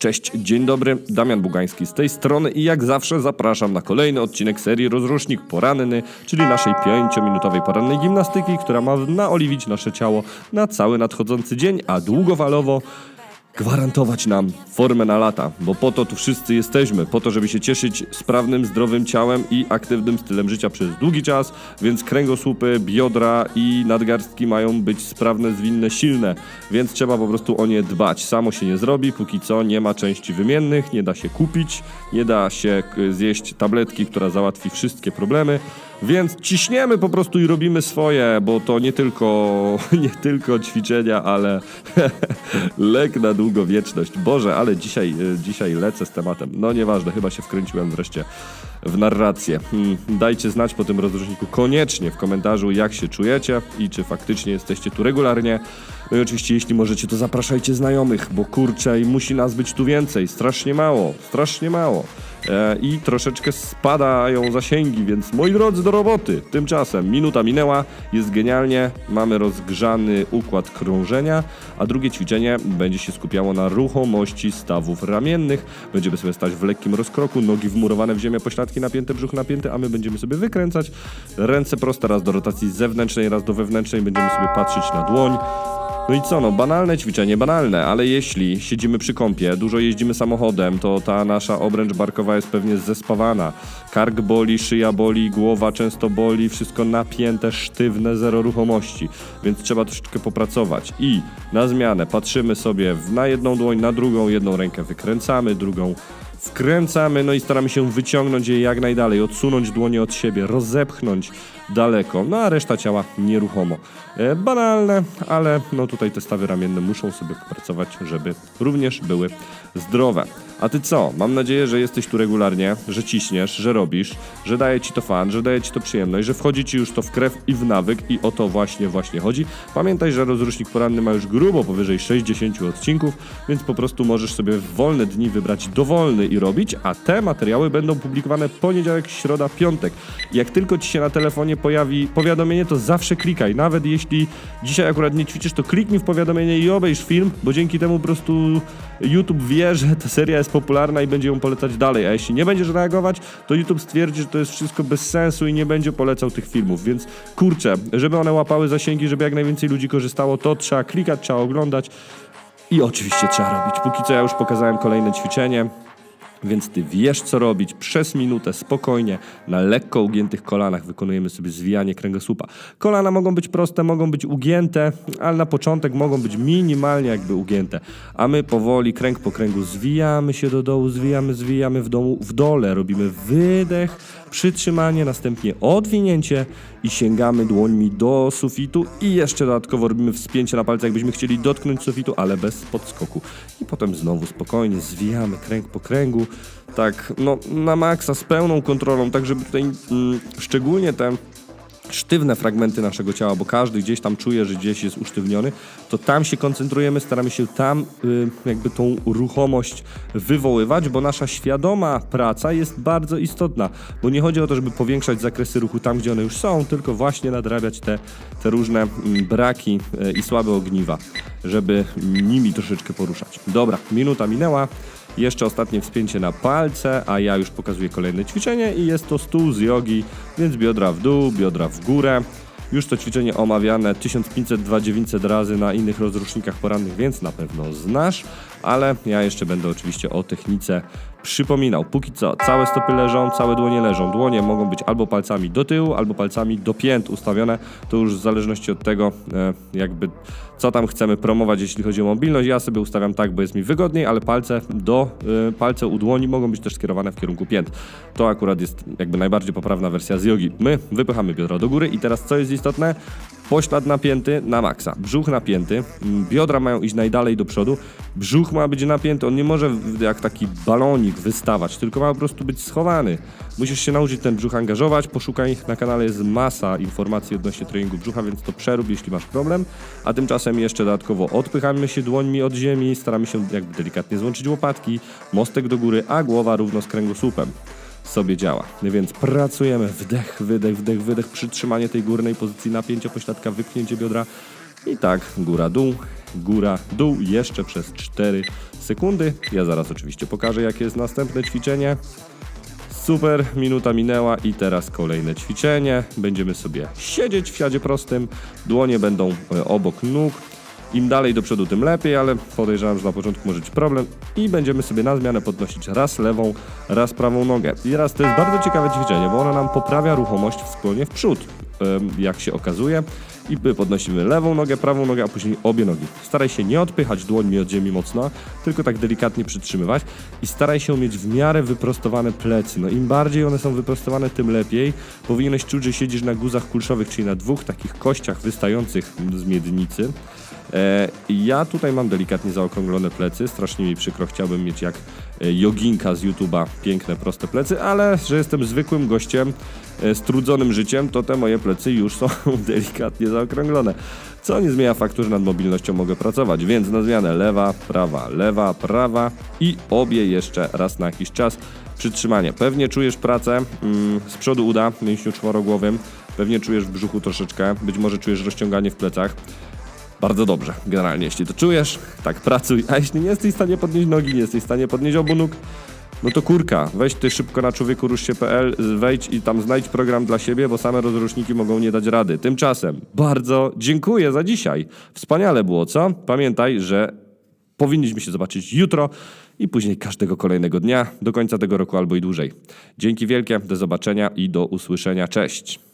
Cześć, dzień dobry, Damian Bugański z tej strony i jak zawsze zapraszam na kolejny odcinek serii Rozrusznik Poranny, czyli naszej 5-minutowej porannej gimnastyki, która ma naoliwić nasze ciało na cały nadchodzący dzień, a długofalowo gwarantować nam formę na lata, bo po to tu wszyscy jesteśmy, po to, żeby się cieszyć sprawnym, zdrowym ciałem i aktywnym stylem życia przez długi czas, więc kręgosłupy, biodra i nadgarstki mają być sprawne, zwinne, silne, więc trzeba po prostu o nie dbać. Samo się nie zrobi, póki co nie ma części wymiennych, nie da się kupić, nie da się zjeść tabletki, która załatwi wszystkie problemy. Więc ciśniemy po prostu i robimy swoje, bo to nie tylko, nie tylko ćwiczenia, ale lek na długowieczność. Boże, ale dzisiaj, e, dzisiaj lecę z tematem. No nieważne, chyba się wkręciłem wreszcie w narrację. Hmm, dajcie znać po tym rozróżniku koniecznie w komentarzu, jak się czujecie i czy faktycznie jesteście tu regularnie. No i oczywiście, jeśli możecie, to zapraszajcie znajomych, bo kurczę, i musi nas być tu więcej. Strasznie mało, strasznie mało. E, I troszeczkę spadają zasięgi, więc moi drodzy, do roboty. Tymczasem minuta minęła, jest genialnie, mamy rozgrzany układ krążenia, a drugie ćwiczenie będzie się skupiało na ruchomości stawów ramiennych. Będziemy sobie stać w lekkim rozkroku, nogi wmurowane w ziemię, pośladki napięte, brzuch napięty, a my będziemy sobie wykręcać. Ręce proste, raz do rotacji zewnętrznej, raz do wewnętrznej, będziemy sobie patrzeć na dłoń. No i co, no banalne ćwiczenie, banalne, ale jeśli siedzimy przy kąpie, dużo jeździmy samochodem, to ta nasza obręcz barkowa jest pewnie zespawana. Kark boli, szyja boli, głowa często boli, wszystko napięte, sztywne, zero ruchomości, więc trzeba troszeczkę popracować. I na zmianę patrzymy sobie na jedną dłoń, na drugą, jedną rękę wykręcamy, drugą wkręcamy, no i staramy się wyciągnąć je jak najdalej, odsunąć dłonie od siebie, rozepchnąć daleko, no a reszta ciała nieruchomo. E, banalne, ale no tutaj te stawy ramienne muszą sobie popracować, żeby również były zdrowe. A ty co? Mam nadzieję, że jesteś tu regularnie, że ciśniesz, że robisz, że daje ci to fan, że daje ci to przyjemność, że wchodzi ci już to w krew i w nawyk i o to właśnie, właśnie chodzi. Pamiętaj, że rozrusznik poranny ma już grubo powyżej 60 odcinków, więc po prostu możesz sobie w wolne dni wybrać dowolny i robić, a te materiały będą publikowane poniedziałek, środa, piątek. Jak tylko ci się na telefonie pojawi powiadomienie, to zawsze klikaj. Nawet jeśli dzisiaj akurat nie ćwiczysz, to kliknij w powiadomienie i obejrz film, bo dzięki temu po prostu YouTube wie, że ta seria jest popularna i będzie ją polecać dalej. A jeśli nie będziesz reagować, to YouTube stwierdzi, że to jest wszystko bez sensu i nie będzie polecał tych filmów. Więc kurczę, żeby one łapały zasięgi, żeby jak najwięcej ludzi korzystało, to trzeba klikać, trzeba oglądać. I oczywiście trzeba robić. Póki co ja już pokazałem kolejne ćwiczenie. Więc ty wiesz, co robić. Przez minutę spokojnie, na lekko ugiętych kolanach wykonujemy sobie zwijanie kręgosłupa. Kolana mogą być proste, mogą być ugięte, ale na początek mogą być minimalnie jakby ugięte. A my powoli, kręg po kręgu, zwijamy się do dołu, zwijamy, zwijamy w, dołu, w dole. Robimy wydech, przytrzymanie, następnie odwinięcie i sięgamy dłońmi do sufitu i jeszcze dodatkowo robimy wspięcie na palce, jakbyśmy chcieli dotknąć sufitu, ale bez podskoku. I potem znowu spokojnie zwijamy kręg po kręgu, tak no na maksa, z pełną kontrolą, tak żeby tutaj mm, szczególnie te sztywne fragmenty naszego ciała, bo każdy gdzieś tam czuje, że gdzieś jest usztywniony, to tam się koncentrujemy, staramy się tam y, jakby tą ruchomość wywoływać, bo nasza świadoma praca jest bardzo istotna, bo nie chodzi o to, żeby powiększać zakresy ruchu tam, gdzie one już są, tylko właśnie nadrabiać te, te różne mm, braki y, i słabe ogniwa, żeby nimi troszeczkę poruszać. Dobra, minuta minęła. Jeszcze ostatnie wspięcie na palce, a ja już pokazuję kolejne ćwiczenie i jest to stół z jogi, więc biodra w dół, biodra w górę. Już to ćwiczenie omawiane 1500-2900 razy na innych rozrusznikach porannych, więc na pewno znasz, ale ja jeszcze będę oczywiście o technice przypominał. Póki co, całe stopy leżą, całe dłonie leżą. Dłonie mogą być albo palcami do tyłu, albo palcami do pięt ustawione. To już w zależności od tego, e, jakby co tam chcemy promować, jeśli chodzi o mobilność. Ja sobie ustawiam tak, bo jest mi wygodniej, ale palce do e, palce u dłoni mogą być też skierowane w kierunku pięt. To akurat jest jakby najbardziej poprawna wersja z jogi. My wypychamy biodra do góry i teraz co jest istotne? Poślad napięty na maksa, brzuch napięty, m, biodra mają iść najdalej do przodu, brzuch ma być napięty, on nie może jak taki balonik wystawać, tylko ma po prostu być schowany. Musisz się nauczyć ten brzuch angażować, poszukaj, na kanale jest masa informacji odnośnie treningu brzucha, więc to przerób, jeśli masz problem, a tymczasem jeszcze dodatkowo odpychamy się dłońmi od ziemi, staramy się jakby delikatnie złączyć łopatki, mostek do góry, a głowa równo z kręgosłupem sobie działa. Więc pracujemy, wdech, wydech, wdech, wydech, przytrzymanie tej górnej pozycji napięcia pośladka, wypchnięcie biodra i tak góra, dół góra, dół jeszcze przez 4 sekundy. Ja zaraz oczywiście pokażę, jakie jest następne ćwiczenie. Super, minuta minęła i teraz kolejne ćwiczenie. Będziemy sobie siedzieć w siadzie prostym, dłonie będą e, obok nóg. Im dalej do przodu, tym lepiej, ale podejrzewam, że na początku może być problem. I będziemy sobie na zmianę podnosić raz lewą, raz prawą nogę. I raz to jest bardzo ciekawe ćwiczenie, bo ono nam poprawia ruchomość w skłonie w przód, jak się okazuje. I my podnosimy lewą nogę, prawą nogę, a później obie nogi. Staraj się nie odpychać dłońmi od ziemi mocno, tylko tak delikatnie przytrzymywać i staraj się mieć w miarę wyprostowane plecy. No im bardziej one są wyprostowane, tym lepiej. Powinieneś czuć, że siedzisz na guzach kulszowych, czyli na dwóch takich kościach wystających z miednicy. E, ja tutaj mam delikatnie zaokrąglone plecy, strasznie mi przykro, chciałbym mieć jak e, joginka z YouTube'a piękne, proste plecy, ale że jestem zwykłym gościem e, z trudzonym życiem, to te moje plecy już są delikatnie zaokrąglone. Co nie zmienia faktu, że nad mobilnością mogę pracować, więc na zmianę lewa, prawa, lewa, prawa i obie jeszcze raz na jakiś czas. Przytrzymanie. Pewnie czujesz pracę mm, z przodu uda, mięśniu czworogłowym, pewnie czujesz w brzuchu troszeczkę, być może czujesz rozciąganie w plecach. Bardzo dobrze, generalnie, jeśli to czujesz, tak pracuj, a jeśli nie jesteś w stanie podnieść nogi, nie jesteś w stanie podnieść obu nóg, no to kurka, weź ty szybko na człowieku się.pl, wejdź i tam znajdź program dla siebie, bo same rozruszniki mogą nie dać rady. Tymczasem bardzo dziękuję za dzisiaj. Wspaniale było, co? Pamiętaj, że powinniśmy się zobaczyć jutro i później każdego kolejnego dnia, do końca tego roku albo i dłużej. Dzięki wielkie, do zobaczenia i do usłyszenia. Cześć!